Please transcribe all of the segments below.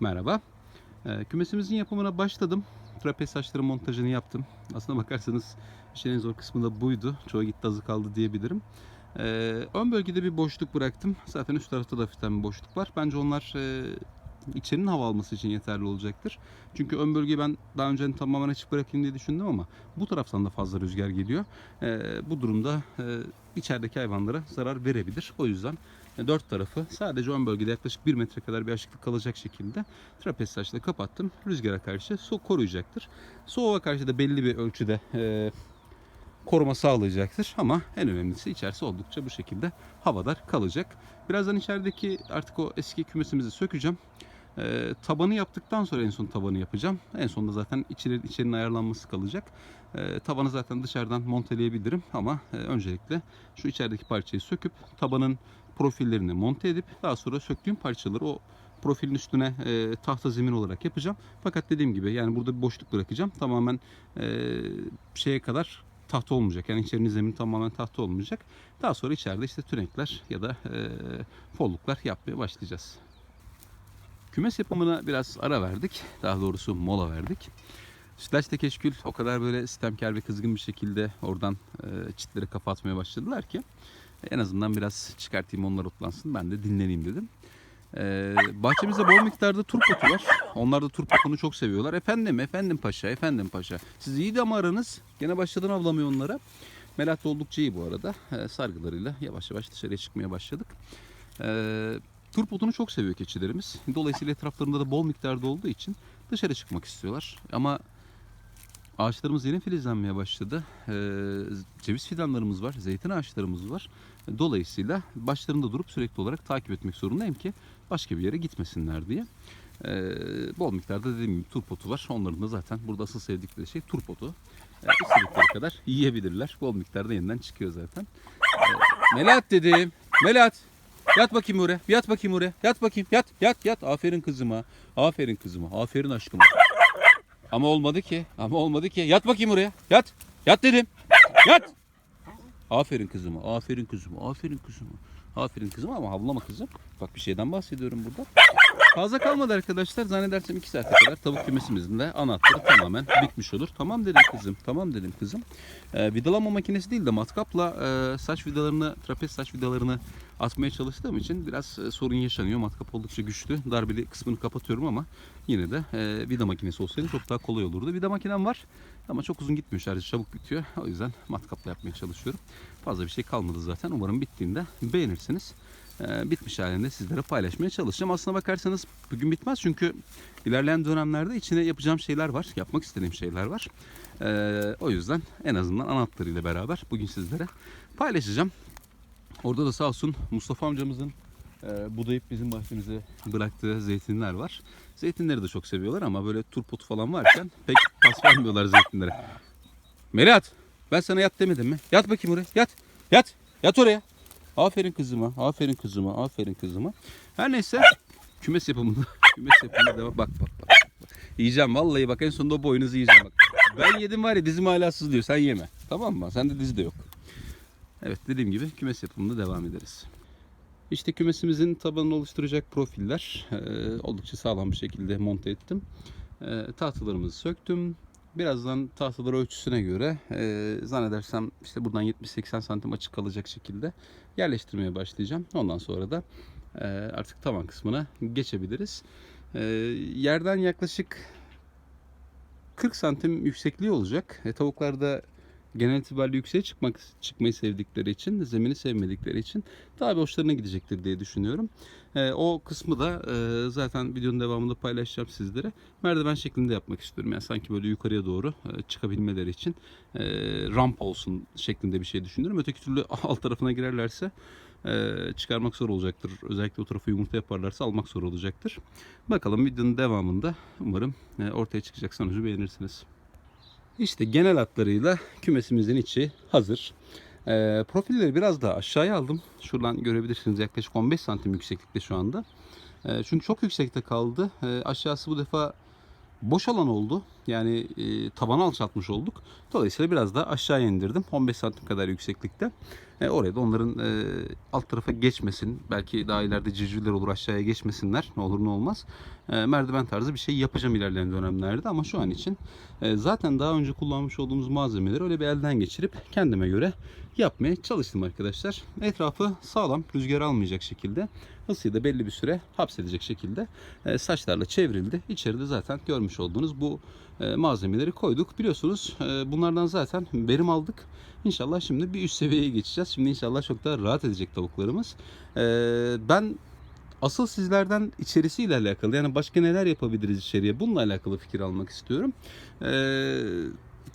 Merhaba. Ee, kümesimizin yapımına başladım. Trapez saçları montajını yaptım. Aslına bakarsanız işin en zor kısmı da buydu. Çoğu gitti azı kaldı diyebilirim. Ee, ön bölgede bir boşluk bıraktım. Zaten üst tarafta da hafiften bir boşluk var. Bence onlar e, içerinin hava alması için yeterli olacaktır. Çünkü ön bölgeyi ben daha önce tamamen açık bırakayım diye düşündüm ama bu taraftan da fazla rüzgar geliyor. Ee, bu durumda e, içerideki hayvanlara zarar verebilir. O yüzden dört tarafı sadece ön bölgede yaklaşık 1 metre kadar bir açıklık kalacak şekilde trapez saçla kapattım. Rüzgara karşı su koruyacaktır. Soğuğa karşı da belli bir ölçüde e, koruma sağlayacaktır. Ama en önemlisi içerisi oldukça bu şekilde havadar kalacak. Birazdan içerideki artık o eski kümesimizi sökeceğim. E, tabanı yaptıktan sonra en son tabanı yapacağım. En sonunda zaten içeri, içerinin ayarlanması kalacak. E, tabanı zaten dışarıdan monteleyebilirim ama e, öncelikle şu içerideki parçayı söküp tabanın profillerini monte edip daha sonra söktüğüm parçaları o profilin üstüne e, tahta zemin olarak yapacağım. Fakat dediğim gibi yani burada bir boşluk bırakacağım. Tamamen e, şeye kadar tahta olmayacak. Yani içerinin zemini tamamen tahta olmayacak. Daha sonra içeride işte tünenkler ya da e, folluklar yapmaya başlayacağız. Kümes yapımına biraz ara verdik. Daha doğrusu mola verdik. Sütlaç'ta keşkül o kadar böyle sistemkar ve kızgın bir şekilde oradan e, çitleri kapatmaya başladılar ki en azından biraz çıkartayım onlar otlansın ben de dinleneyim dedim. Ee, bahçemizde bol miktarda turpotu var. Onlar da turpotunu çok seviyorlar. Efendim, efendim paşa, efendim paşa. Siz iyiydi ama aranız. Gene başladın avlamıyor onlara. Melat oldukça iyi bu arada. Ee, sargılarıyla yavaş yavaş dışarıya çıkmaya başladık. Ee, turpotunu çok seviyor keçilerimiz. Dolayısıyla etraflarında da bol miktarda olduğu için dışarı çıkmak istiyorlar. Ama Ağaçlarımız yeni filizlenmeye başladı. Ee, ceviz fidanlarımız var, zeytin ağaçlarımız var. Dolayısıyla başlarında durup sürekli olarak takip etmek zorundayım ki başka bir yere gitmesinler diye. Ee, bol miktarda dediğim gibi turpotu var. Onların da zaten burada asıl sevdikleri şey turpotu. Ee, istedikleri kadar yiyebilirler. Bol miktarda yeniden çıkıyor zaten. Ee, Melat dedim. Melat. Yat bakayım oraya. Yat bakayım oraya. Yat bakayım. Yat. Yat. Yat. Aferin kızıma. Aferin kızıma. Aferin aşkıma. Ama olmadı ki. Ama olmadı ki. Yat bakayım oraya. Yat. Yat dedim. Yat. Aferin kızıma. Aferin kızıma. Aferin kızıma. Aferin kızıma ama havlama kızım. Bak bir şeyden bahsediyorum burada. Fazla kalmadı arkadaşlar. Zannedersem 2 saate kadar tavuk kümesimizin de anahtarı tamamen bitmiş olur. Tamam dedim kızım. Tamam dedim kızım. Ee, vidalama makinesi değil de matkapla e, saç vidalarını, trapez saç vidalarını atmaya çalıştığım için biraz e, sorun yaşanıyor. Matkap oldukça güçlü. Darbeli kısmını kapatıyorum ama yine de e, vida makinesi olsaydı çok daha kolay olurdu. Vida makinem var ama çok uzun gitmiyor. Şarjı çabuk bitiyor. O yüzden matkapla yapmaya çalışıyorum. Fazla bir şey kalmadı zaten. Umarım bittiğinde beğenirsiniz. E, bitmiş halinde sizlere paylaşmaya çalışacağım. Aslına bakarsanız bugün bitmez çünkü ilerleyen dönemlerde içine yapacağım şeyler var. Yapmak istediğim şeyler var. E, o yüzden en azından anahtarıyla beraber bugün sizlere paylaşacağım. Orada da sağ olsun Mustafa amcamızın e, budayıp bizim bahçemize bıraktığı zeytinler var. Zeytinleri de çok seviyorlar ama böyle turpot falan varken pek pas vermiyorlar zeytinlere. Melat ben sana yat demedim mi? Yat bakayım oraya yat yat yat oraya. Aferin kızıma aferin kızıma aferin kızıma. Her neyse kümes yapımında kümes yapımında devam. Bak bak bak. Yiyeceğim vallahi bak en sonunda boynuzu yiyeceğim bak. Ben yedim var ya dizim hala sızlıyor sen yeme. Tamam mı? Sende dizi de yok. Evet dediğim gibi kümes yapımında devam ederiz. İşte kümesimizin tabanını oluşturacak profiller e, oldukça sağlam bir şekilde monte ettim. E, tahtalarımızı söktüm. Birazdan tahtalar ölçüsüne göre e, zannedersem işte buradan 70-80 santim açık kalacak şekilde yerleştirmeye başlayacağım. Ondan sonra da e, artık tavan kısmına geçebiliriz. E, yerden yaklaşık 40 santim yüksekliği olacak. E, tavuklarda genel itibariyle yükseğe çıkmak çıkmayı sevdikleri için, zemini sevmedikleri için daha bir hoşlarına gidecektir diye düşünüyorum. E, o kısmı da e, zaten videonun devamında paylaşacağım sizlere. Merdiven şeklinde yapmak istiyorum. Yani sanki böyle yukarıya doğru e, çıkabilmeleri için e, ramp olsun şeklinde bir şey düşünüyorum. Öteki türlü alt tarafına girerlerse e, çıkarmak zor olacaktır. Özellikle o tarafı yumurta yaparlarsa almak zor olacaktır. Bakalım videonun devamında umarım e, ortaya çıkacak sonucu beğenirsiniz. İşte genel hatlarıyla kümesimizin içi hazır. Ee, profilleri biraz daha aşağıya aldım. Şuradan görebilirsiniz yaklaşık 15 santim yükseklikte şu anda. Ee, çünkü çok yüksekte kaldı. Ee, aşağısı bu defa boş alan oldu. Yani e, tabanı alçaltmış olduk. Dolayısıyla biraz da aşağıya indirdim. 15 santim kadar yükseklikte. E, oraya da onların e, alt tarafa geçmesin. Belki daha ileride civcivler olur aşağıya geçmesinler. Ne olur ne olmaz. E, merdiven tarzı bir şey yapacağım ilerleyen dönemlerde. Ama şu an için e, zaten daha önce kullanmış olduğumuz malzemeleri öyle bir elden geçirip kendime göre yapmaya çalıştım arkadaşlar. Etrafı sağlam, rüzgar almayacak şekilde, ısıyı da belli bir süre hapsedecek şekilde e, saçlarla çevrildi. İçeride zaten görmüş olduğunuz bu malzemeleri koyduk. Biliyorsunuz e, bunlardan zaten verim aldık. İnşallah şimdi bir üst seviyeye geçeceğiz. Şimdi inşallah çok daha rahat edecek tavuklarımız. E, ben asıl sizlerden içerisiyle alakalı yani başka neler yapabiliriz içeriye bununla alakalı fikir almak istiyorum. E,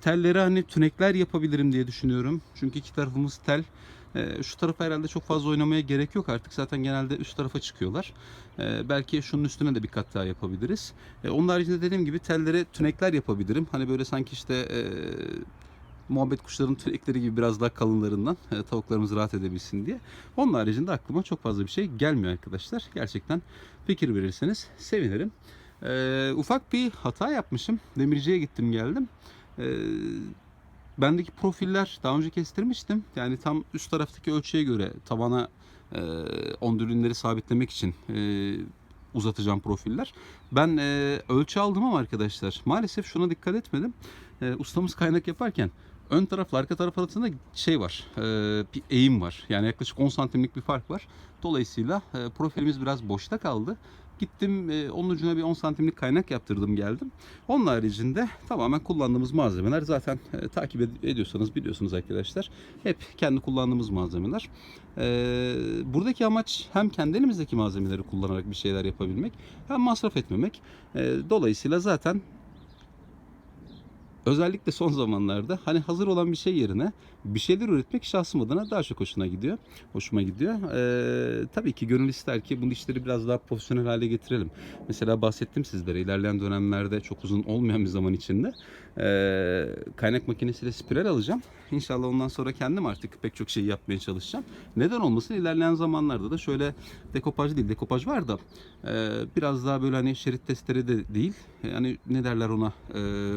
telleri hani tünekler yapabilirim diye düşünüyorum. Çünkü iki tarafımız tel. Ee, şu tarafa herhalde çok fazla oynamaya gerek yok artık. Zaten genelde üst tarafa çıkıyorlar. Ee, belki şunun üstüne de bir kat daha yapabiliriz. Ee, onun haricinde dediğim gibi tellere tünekler yapabilirim. Hani böyle sanki işte e, muhabbet kuşlarının tünekleri gibi biraz daha kalınlarından e, tavuklarımız rahat edebilsin diye. Onun haricinde aklıma çok fazla bir şey gelmiyor arkadaşlar. Gerçekten fikir verirseniz sevinirim. Ee, ufak bir hata yapmışım. Demirciye gittim geldim. Ee, bendeki profiller daha önce kestirmiştim. Yani tam üst taraftaki ölçüye göre tabana e, ondülünleri sabitlemek için e, uzatacağım profiller. Ben e, ölçü aldım ama arkadaşlar maalesef şuna dikkat etmedim. E, ustamız kaynak yaparken ön tarafla arka taraf arasında şey var. e, bir eğim var. Yani yaklaşık 10 santimlik bir fark var. Dolayısıyla e, profilimiz biraz boşta kaldı. Gittim e, onun ucuna bir 10 santimlik kaynak yaptırdım geldim. Onun haricinde tamamen kullandığımız malzemeler zaten e, takip ed- ediyorsanız biliyorsunuz arkadaşlar. Hep kendi kullandığımız malzemeler. E, buradaki amaç hem kendi elimizdeki malzemeleri kullanarak bir şeyler yapabilmek hem masraf etmemek. E, dolayısıyla zaten özellikle son zamanlarda hani hazır olan bir şey yerine bir şeyler üretmek şahsım adına daha çok hoşuna gidiyor. Hoşuma gidiyor. Ee, tabii ki gönül ister ki bu işleri biraz daha profesyonel hale getirelim. Mesela bahsettim sizlere ilerleyen dönemlerde çok uzun olmayan bir zaman içinde ee, kaynak makinesiyle spiral alacağım. İnşallah ondan sonra kendim artık pek çok şey yapmaya çalışacağım. Neden olmasın ilerleyen zamanlarda da şöyle dekopaj değil dekopaj var da ee, biraz daha böyle hani şerit testleri de değil. Yani ne derler ona ee,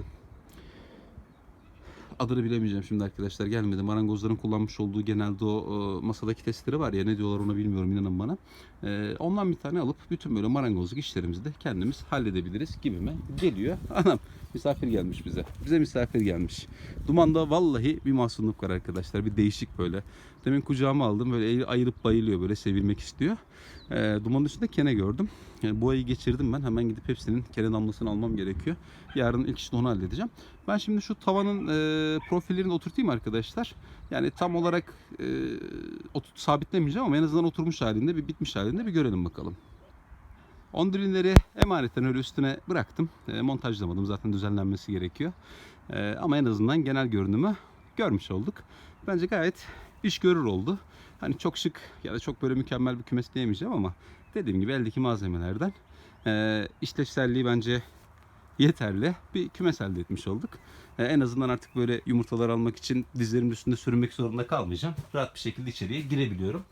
adını bilemeyeceğim şimdi arkadaşlar gelmedi. Marangozların kullanmış olduğu genelde o e, masadaki testleri var ya ne diyorlar ona bilmiyorum inanın bana. E, ondan bir tane alıp bütün böyle marangozluk işlerimizi de kendimiz halledebiliriz gibime geliyor. Anam misafir gelmiş bize. Bize misafir gelmiş. Dumanda vallahi bir mahzunluk var arkadaşlar. Bir değişik böyle. Demin kucağıma aldım böyle ayırıp bayılıyor böyle sevilmek istiyor. E, dumanın üstünde kene gördüm. Yani bu ayı geçirdim ben. Hemen gidip hepsinin kene damlasını almam gerekiyor. Yarın ilk işte onu halledeceğim. Ben şimdi şu tavanın e, profillerini oturtayım arkadaşlar. Yani tam olarak e, oturt, sabitlemeyeceğim ama en azından oturmuş halinde bir bitmiş halinde bir görelim bakalım. Ondülinleri emaneten öyle üstüne bıraktım. E, montajlamadım zaten düzenlenmesi gerekiyor. E, ama en azından genel görünümü görmüş olduk. Bence gayet iş görür oldu. Hani çok şık ya da çok böyle mükemmel bir kümes diyemeyeceğim ama dediğim gibi eldeki malzemelerden e, işlevselliği bence yeterli bir kümes elde etmiş olduk. E, en azından artık böyle yumurtalar almak için dizlerimin üstünde sürünmek zorunda kalmayacağım. Rahat bir şekilde içeriye girebiliyorum.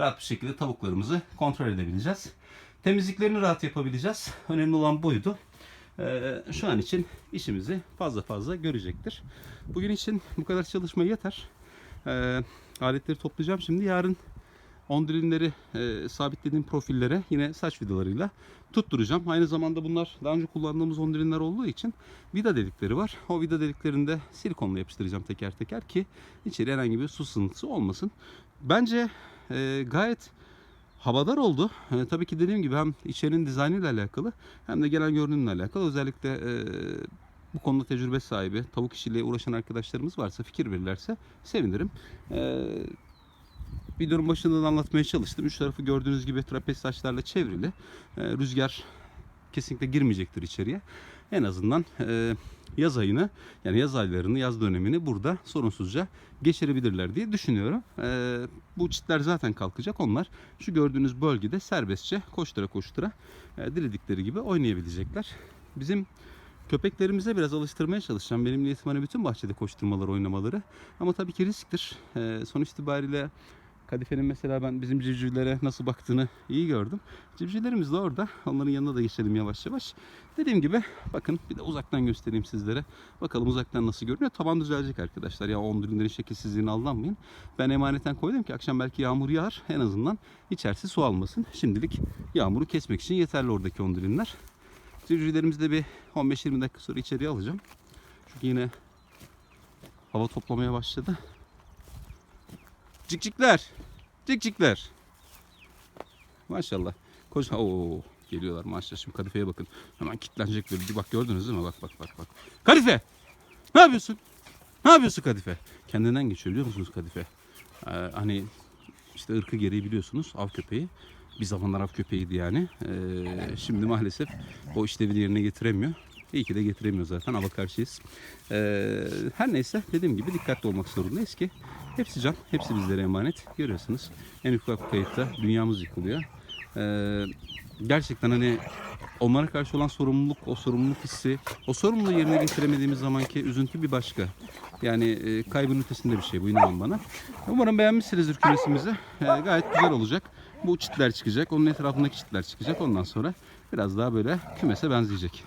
Rahat bir şekilde tavuklarımızı kontrol edebileceğiz. Temizliklerini rahat yapabileceğiz. Önemli olan buydu. E, şu an için işimizi fazla fazla görecektir. Bugün için bu kadar çalışma yeter. E, aletleri toplayacağım şimdi. Yarın ondilinleri e, sabitlediğim profillere yine saç vidalarıyla tutturacağım. Aynı zamanda bunlar daha önce kullandığımız ondilinler olduğu için vida delikleri var. O vida deliklerinde silikonla yapıştıracağım teker teker ki içeri herhangi bir su sızıntısı olmasın. Bence e, gayet havadar oldu. E, tabii ki dediğim gibi hem içerinin dizaynıyla alakalı hem de genel görünümle alakalı. Özellikle e, bu konuda tecrübe sahibi, tavuk işiyle uğraşan arkadaşlarımız varsa, fikir verirlerse sevinirim. E, videonun başında da anlatmaya çalıştım. Üç tarafı gördüğünüz gibi trapez saçlarla çevrili. E, rüzgar kesinlikle girmeyecektir içeriye. En azından e, yaz ayını yani yaz aylarını, yaz dönemini burada sorunsuzca geçirebilirler diye düşünüyorum. E, bu çitler zaten kalkacak. Onlar şu gördüğünüz bölgede serbestçe koştura koştura e, diledikleri gibi oynayabilecekler. Bizim köpeklerimize biraz alıştırmaya çalışacağım. Benim niyetim hani bütün bahçede koşturmaları, oynamaları. Ama tabii ki risktir. E, sonuç itibariyle Kadife'nin mesela ben bizim civcivlere nasıl baktığını iyi gördüm. Civcivlerimiz de orada. Onların yanına da geçelim yavaş yavaş. Dediğim gibi bakın bir de uzaktan göstereyim sizlere. Bakalım uzaktan nasıl görünüyor. Taban düzelecek arkadaşlar. Ya ondülünlerin şekilsizliğine aldanmayın. Ben emaneten koydum ki akşam belki yağmur yağar. En azından içerisi su almasın. Şimdilik yağmuru kesmek için yeterli oradaki ondülünler. Civcivlerimizi de bir 15-20 dakika sonra içeriye alacağım. Çünkü yine hava toplamaya başladı. Cikcikler. Cikcikler. Maşallah. Koca oo geliyorlar maşallah. Şimdi kadifeye bakın. Hemen kilitlenecek böyle. Bak gördünüz değil mi? Bak bak bak bak. Kadife! Ne yapıyorsun? Ne yapıyorsun Kadife? Kendinden geçiyor biliyor musunuz Kadife? Ee, hani işte ırkı gereği biliyorsunuz av köpeği. Bir zamanlar av köpeğiydi yani. Ee, şimdi maalesef o işlevi yerine getiremiyor. İyi ki de getiremiyor zaten. Ava karşıyız. Ee, her neyse dediğim gibi dikkatli olmak zorundayız ki hepsi can, hepsi bizlere emanet. Görüyorsunuz en ufak kayıpta dünyamız yıkılıyor. Ee, gerçekten hani onlara karşı olan sorumluluk, o sorumluluk hissi, o sorumluluğu yerine getiremediğimiz zamanki üzüntü bir başka. Yani e, kaybın ötesinde bir şey bu inanın bana. Umarım beğenmişsinizdir kümesimizi. Ee, gayet güzel olacak. Bu çitler çıkacak, onun etrafındaki çitler çıkacak. Ondan sonra biraz daha böyle kümese benzeyecek.